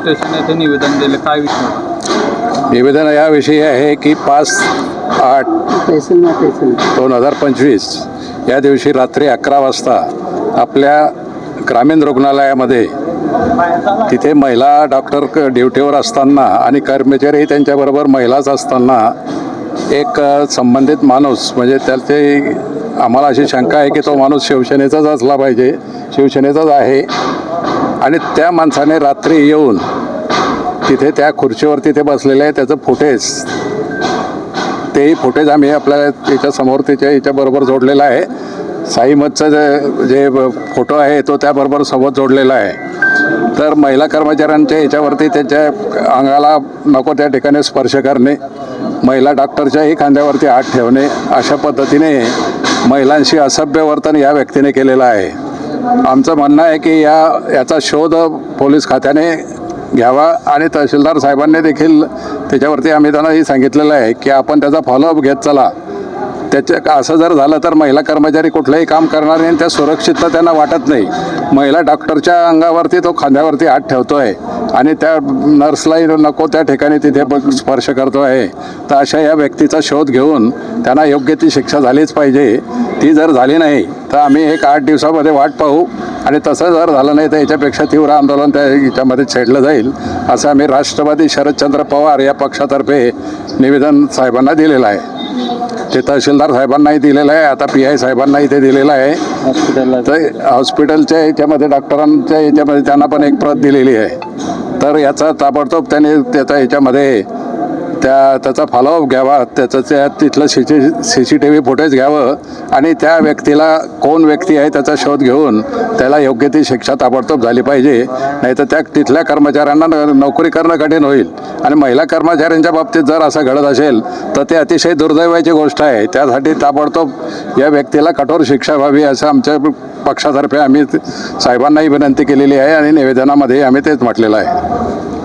Station येथे निवेदन दिले. काय विषय? निवेदन याविषयी आहे की पाच आठ दोन हजार पंचवीस या दिवशी रात्री अकरा वाजता आपल्या ग्रामीण रुग्णालयामध्ये तिथे महिला डॉक्टर क- ड्युटीवर असताना आणि कर्मचारी त्यांच्याबरोबर महिलाच असताना एक संबंधित माणूस म्हणजे त्याचे आम्हाला अशी शंका आहे की तो माणूस शिवसेनेचाच असला पाहिजे शिवसेनेचाच आहे. आणि त्या माणसाने रात्री येऊन तिथे त्या खुर्चीवरती ते बसलेले आहे त्याचं फुटेज तेही फुटेज आम्ही आपल्या त्याच्यासमोर त्याच्या याच्याबरोबर जोडलेला आहे. साईमतचं जे जे फोटो आहे तो त्याबरोबर सोबत जोडलेला आहे. तर महिला कर्मचाऱ्यांच्या याच्यावरती त्याच्या अंगाला नको त्या ठिकाणी स्पर्श करणे महिला डॉक्टरच्याही खांद्यावरती हात ठेवणे अशा पद्धतीने महिलांशी असभ्य वर्तन या व्यक्तीने केलेलं आहे. आमचं म्हणणं आहे की या याचा शोध पोलीस खात्याने घ्यावा आणि तहसीलदार साहेबांनी देखील त्याच्यावरती आम्ही त्यांनाही सांगितलेलं आहे की आपण त्याचा फॉलोअप घेत चला. त्याच्या असं जर झालं तर महिला कर्मचारी कुठलंही काम करणार नाही आणि त्या सुरक्षितता त्यांना वाटत नाही. महिला डॉक्टरच्या अंगावरती तो खांद्यावरती हात ठेवतो आहे आणि त्या नर्सलाही नको त्या ठिकाणी तिथे स्पर्श करतो आहे तर अशा या व्यक्तीचा शोध घेऊन त्यांना योग्य ती शिक्षा झालीच पाहिजे. ती जर झाली नाही तर आम्ही एक आठ दिवसामध्ये वाट पाहू आणि तसं जर झालं नाही तर याच्यापेक्षा तीव्र आंदोलन त्या याच्यामध्ये छेडलं जाईल असं आम्ही राष्ट्रवादी शरदचंद्र पवार या पक्षातर्फे निवेदन साहेबांना दिलेलं आहे. ते तहसीलदार साहेबांनाही दिलेलं आहे आता पी आय साहेबांनाही ते दिलेलं आहे. हॉस्पिटलला तर हॉस्पिटलच्या याच्यामध्ये डॉक्टरांच्या याच्यामध्ये त्यांना पण एक प्रत दिलेली आहे. तर याचा ताबडतोब त्याने त्याचा याच्यामध्ये त्या त्याचा फॉलोअप घ्यावा त्याचं त्या तिथलं C C C T V footage घ्यावं आणि त्या व्यक्तीला कोण व्यक्ती आहे त्याचा शोध घेऊन त्याला योग्य ती शिक्षा ताबडतोब झाली पाहिजे. नाही तर त्या तिथल्या कर्मचाऱ्यांना न- नोकरी करणं कठीण होईल. आणि महिला कर्मचाऱ्यांच्या बाबतीत जर असं घडत असेल तर ते अतिशय दुर्दैवाची गोष्ट आहे. त्यासाठी ताबडतोब या व्यक्तीला कठोर शिक्षा व्हावी असं आमच्या पक्षातर्फे आम्ही साहेबांनाही विनंती केलेली आहे आणि निवेदनामध्ये आम्ही तेच म्हटलेलं आहे.